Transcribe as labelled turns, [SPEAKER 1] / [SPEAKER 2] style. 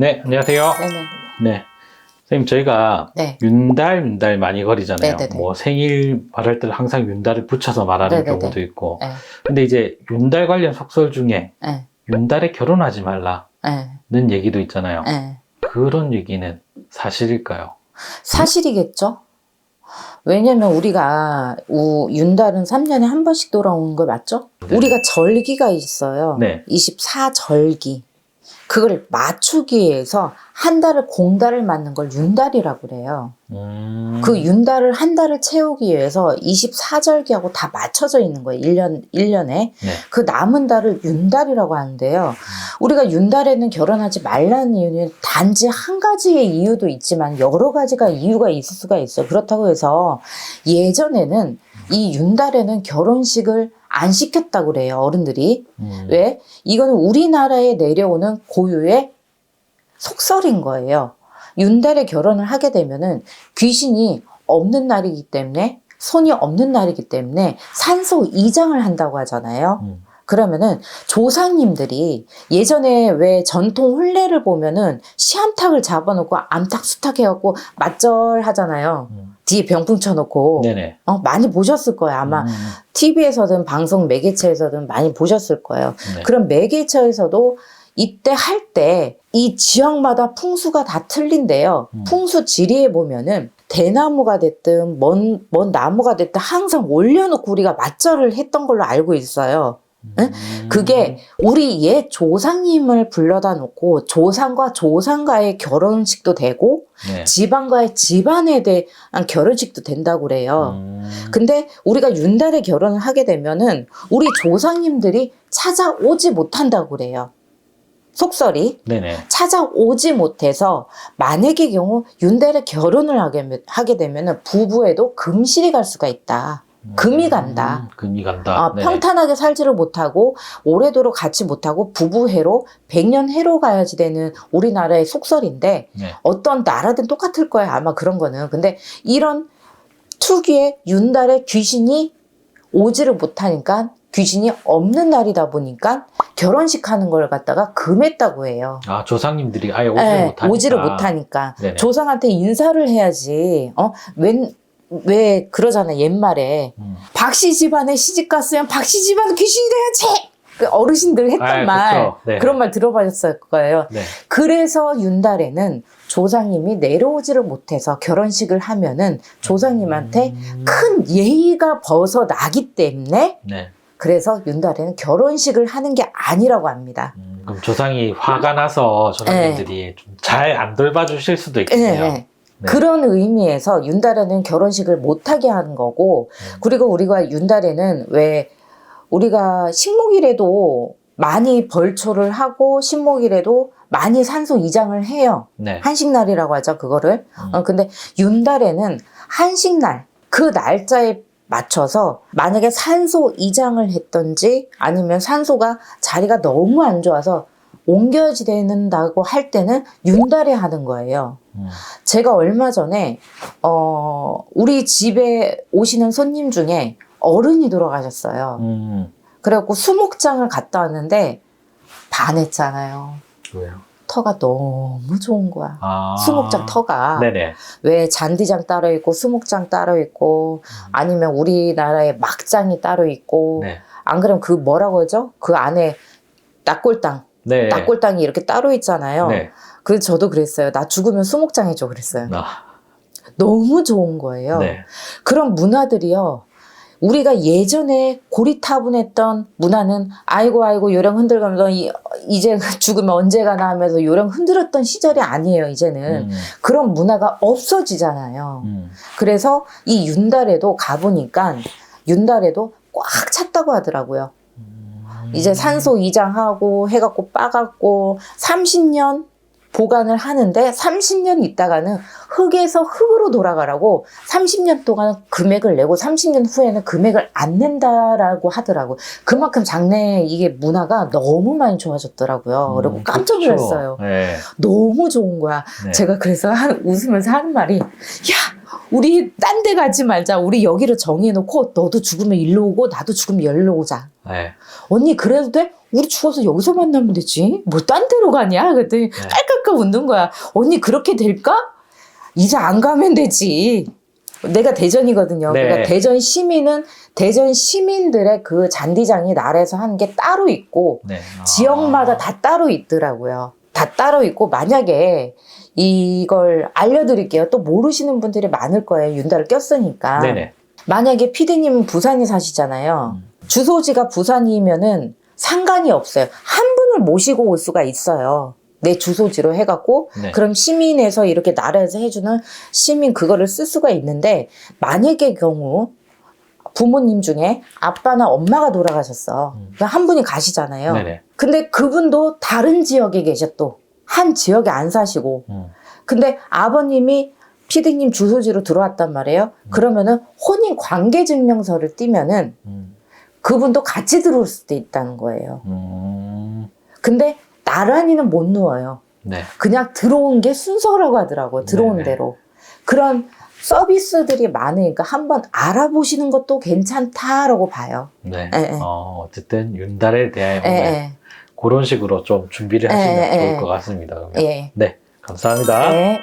[SPEAKER 1] 네, 안녕하세요.
[SPEAKER 2] 네네.
[SPEAKER 1] 네. 선생님, 저희가
[SPEAKER 2] 네.
[SPEAKER 1] 윤달, 윤달 많이 거리잖아요.
[SPEAKER 2] 네네네.
[SPEAKER 1] 뭐 생일 말할 때 항상 윤달을 붙여서 말하는
[SPEAKER 2] 네네네.
[SPEAKER 1] 경우도 있고.
[SPEAKER 2] 네.
[SPEAKER 1] 근데 이제 윤달 관련 속설 중에
[SPEAKER 2] 네.
[SPEAKER 1] 윤달에 결혼하지 말라는
[SPEAKER 2] 네.
[SPEAKER 1] 얘기도 있잖아요.
[SPEAKER 2] 네.
[SPEAKER 1] 그런 얘기는 사실일까요?
[SPEAKER 2] 사실이겠죠? 왜냐면 우리가 우, 윤달은 3년에 한 번씩 돌아오는 거 맞죠?
[SPEAKER 1] 네.
[SPEAKER 2] 우리가 절기가 있어요.
[SPEAKER 1] 네.
[SPEAKER 2] 24절기. 그걸 맞추기 위해서 한 달을 공달을 맞는 걸 윤달이라고 그래요.
[SPEAKER 1] 음.
[SPEAKER 2] 그 윤달을 한 달을 채우기 위해서 24절기하고 다 맞춰져 있는 거예요. 1년, 1년에.
[SPEAKER 1] 네.
[SPEAKER 2] 그 남은 달을 윤달이라고 하는데요. 우리가 윤달에는 결혼하지 말라는 이유는 단지 한 가지의 이유도 있지만 여러 가지가 이유가 있을 수가 있어요. 그렇다고 해서 예전에는 이 윤달에는 결혼식을 안 시켰다고 그래요. 어른들이.
[SPEAKER 1] 음.
[SPEAKER 2] 왜? 이거는 우리나라에 내려오는 고유의 속설인 거예요. 윤달에 결혼을 하게 되면은 귀신이 없는 날이기 때문에 손이 없는 날이기 때문에 산소 이장을 한다고 하잖아요.
[SPEAKER 1] 음.
[SPEAKER 2] 그러면은 조상님들이 예전에 왜 전통 혼례를 보면은 시암탉을 잡아놓고 암탉 수탉 해갖고 맞절 하잖아요.
[SPEAKER 1] 음.
[SPEAKER 2] 뒤에 병풍 쳐놓고.
[SPEAKER 1] 네네.
[SPEAKER 2] 어, 많이 보셨을 거예요. 아마
[SPEAKER 1] 음.
[SPEAKER 2] TV에서든 방송 매개체에서든 많이 보셨을 거예요.
[SPEAKER 1] 네.
[SPEAKER 2] 그럼 매개체에서도 이때 할 때 이 지역마다 풍수가 다 틀린데요.
[SPEAKER 1] 음.
[SPEAKER 2] 풍수 지리에 보면은 대나무가 됐든 먼, 먼 나무가 됐든 항상 올려놓고 우리가 맞절을 했던 걸로 알고 있어요. 응?
[SPEAKER 1] 음.
[SPEAKER 2] 그게 우리 옛 조상님을 불러다 놓고 조상과 조상과의 결혼식도 되고
[SPEAKER 1] 네.
[SPEAKER 2] 집안과의 집안에 대한 결혼식도 된다고 그래요.
[SPEAKER 1] 음.
[SPEAKER 2] 근데 우리가 윤달에 결혼을 하게 되면은 우리 조상님들이 찾아오지 못한다고 그래요. 속설이
[SPEAKER 1] 네네.
[SPEAKER 2] 찾아오지 못해서 만약의 경우 윤달에 결혼을 하게, 하게 되면은 부부에도 금실이 갈 수가 있다. 금이 간다.
[SPEAKER 1] 음, 금이 간다.
[SPEAKER 2] 아,
[SPEAKER 1] 네네.
[SPEAKER 2] 평탄하게 살지를 못하고 오래도록 같이 못하고 부부해로 백년해로 가야지 되는 우리나라의 속설인데
[SPEAKER 1] 네.
[SPEAKER 2] 어떤 나라든 똑같을 거예요. 아마 그런 거는. 근데 이런 특유의 윤달에 귀신이 오지를 못하니까 귀신이 없는 날이다 보니까 결혼식 하는 걸 갖다가 금했다고 해요.
[SPEAKER 1] 아, 조상님들이 아예 오지를
[SPEAKER 2] 예,
[SPEAKER 1] 못하니까.
[SPEAKER 2] 오지를 못하니까
[SPEAKER 1] 네네.
[SPEAKER 2] 조상한테 인사를 해야지. 어? 웬, 왜 그러잖아 옛말에
[SPEAKER 1] 음.
[SPEAKER 2] 박씨 집안에 시집 갔으면 박씨 집안 귀신이 돼야지. 그 어르신들 했던
[SPEAKER 1] 아,
[SPEAKER 2] 말
[SPEAKER 1] 그쵸. 네.
[SPEAKER 2] 그런 말 들어봤을 거예요.
[SPEAKER 1] 네.
[SPEAKER 2] 그래서 윤달에는 조상님이 내려오지를 못해서 결혼식을 하면은 조상님한테
[SPEAKER 1] 음.
[SPEAKER 2] 큰 예의가 벗어나기 때문에
[SPEAKER 1] 네.
[SPEAKER 2] 그래서 윤달에는 결혼식을 하는 게 아니라고 합니다.
[SPEAKER 1] 음, 그럼 조상이 화가 나서 조상님들이 좀 잘 안 돌봐주실 수도
[SPEAKER 2] 예,
[SPEAKER 1] 있겠네요.
[SPEAKER 2] 예. 그런 의미에서 윤달에는 결혼식을 못하게 하는 거고
[SPEAKER 1] 음.
[SPEAKER 2] 그리고 우리가 윤달에는 왜 우리가 식목일에도 많이 벌초를 하고 식목일에도 많이 산소 이장을 해요.
[SPEAKER 1] 네.
[SPEAKER 2] 한식날이라고 하죠, 그거를.
[SPEAKER 1] 음.
[SPEAKER 2] 어, 근데 윤달에는 한식날, 그 날짜에 맞춰서 만약에 산소 이장을 했던지 아니면 산소가 자리가 너무 안 좋아서 옮겨야지 된다고 할 때는 윤달에 하는 거예요.
[SPEAKER 1] 음.
[SPEAKER 2] 제가 얼마 전에, 어, 우리 집에 오시는 손님 중에 어른이 돌아가셨어요.
[SPEAKER 1] 음.
[SPEAKER 2] 그래갖고 수목장을 갔다 왔는데 반했잖아요.
[SPEAKER 1] 왜요?
[SPEAKER 2] 터가 너무 좋은 거야.
[SPEAKER 1] 아.
[SPEAKER 2] 수목장 터가
[SPEAKER 1] 네네.
[SPEAKER 2] 왜 잔디장 따로 있고 수목장 따로 있고 아니면 우리나라에 막장이 따로 있고
[SPEAKER 1] 네.
[SPEAKER 2] 안 그러면 그 뭐라고 하죠? 그 안에 낙골당
[SPEAKER 1] 네.
[SPEAKER 2] 낙골당이 이렇게 따로 있잖아요.
[SPEAKER 1] 네.
[SPEAKER 2] 그래서 저도 그랬어요. 나 죽으면 수목장 해줘 그랬어요.
[SPEAKER 1] 아,
[SPEAKER 2] 너무 좋은 거예요.
[SPEAKER 1] 네.
[SPEAKER 2] 그런 문화들이요. 우리가 예전에 고리타분했던 문화는 아이고 아이고 요령 흔들면서 이- 이제 죽으면 언제 가나 하면서 요령 흔들었던 시절이 아니에요 이제는
[SPEAKER 1] 음.
[SPEAKER 2] 그런 문화가 없어지잖아요
[SPEAKER 1] 음.
[SPEAKER 2] 그래서 이 윤달에도 가보니까 윤달에도 꽉 찼다고 하더라고요
[SPEAKER 1] 음.
[SPEAKER 2] 이제 산소 이장하고 해갖고 빠갖고 30년 보관을 하는데 30년 있다가는 흙에서 흙으로 돌아가라고 30년 동안 금액을 내고 30년 후에는 금액을 안 낸다라고 하더라고. 그만큼 장래 이게 문화가 너무 많이 좋아졌더라고요. 그리고
[SPEAKER 1] 음,
[SPEAKER 2] 깜짝
[SPEAKER 1] 그쵸.
[SPEAKER 2] 놀랐어요.
[SPEAKER 1] 네.
[SPEAKER 2] 너무 좋은 거야.
[SPEAKER 1] 네.
[SPEAKER 2] 제가 그래서 한- 웃으면서 하는 말이 야 우리 딴 데 가지 말자. 우리 여기를 정해놓고 너도 죽으면 일로 오고 나도 죽으면 여기로 오자.
[SPEAKER 1] 네.
[SPEAKER 2] 언니 그래도 돼? 우리 죽어서 여기서 만나면 되지. 뭐딴 데로 가냐? 그랬더니
[SPEAKER 1] 네.
[SPEAKER 2] 깔깔깔 깔깔 웃는 거야. 언니 그렇게 될까? 이제 안 가면 되지. 내가 대전이거든요.
[SPEAKER 1] 네.
[SPEAKER 2] 그러니까 대전 시민은 대전 시민들의 그 잔디장이 나라에서 하는 게 따로 있고
[SPEAKER 1] 네.
[SPEAKER 2] 지역마다
[SPEAKER 1] 아.
[SPEAKER 2] 다 따로 있더라고요. 다 따로 있고 만약에 이걸 알려드릴게요. 또 모르시는 분들이 많을 거예요. 윤달을 꼈으니까.
[SPEAKER 1] 네네.
[SPEAKER 2] 만약에 피디님은 부산에 사시잖아요.
[SPEAKER 1] 음.
[SPEAKER 2] 주소지가 부산이면은 상관이 없어요. 한 분을 모시고 올 수가 있어요. 내 주소지로 해갖고
[SPEAKER 1] 네.
[SPEAKER 2] 그럼 시민에서 이렇게 나라에서 해주는 시민 그거를 쓸 수가 있는데 만약의 경우 부모님 중에 아빠나 엄마가 돌아가셨어.
[SPEAKER 1] 음.
[SPEAKER 2] 그한 분이 가시잖아요.
[SPEAKER 1] 네네.
[SPEAKER 2] 근데 그분도 다른 지역에 계셔 또. 한 지역에 안 사시고.
[SPEAKER 1] 음.
[SPEAKER 2] 근데 아버님이 피디님 주소지로 들어왔단 말이에요. 그러면은 혼인 관계 증명서를 띄면은
[SPEAKER 1] 음.
[SPEAKER 2] 그분도 같이 들어올 수도 있다는 거예요.
[SPEAKER 1] 음.
[SPEAKER 2] 근데 나란히는 못 누워요.
[SPEAKER 1] 네.
[SPEAKER 2] 그냥 들어온 게 순서라고 하더라고요. 들어온
[SPEAKER 1] 네네.
[SPEAKER 2] 대로. 그런 서비스들이 많으니까 한번 알아보시는 것도 괜찮다라고 봐요.
[SPEAKER 1] 네.
[SPEAKER 2] 예, 예.
[SPEAKER 1] 어, 어쨌든 윤달에 대해
[SPEAKER 2] 예,
[SPEAKER 1] 네. 그런 식으로 좀 준비를 하시면
[SPEAKER 2] 예, 예,
[SPEAKER 1] 좋을
[SPEAKER 2] 예.
[SPEAKER 1] 것 같습니다. 그러면.
[SPEAKER 2] 예. 예.
[SPEAKER 1] 네. 감사합니다.
[SPEAKER 2] 네.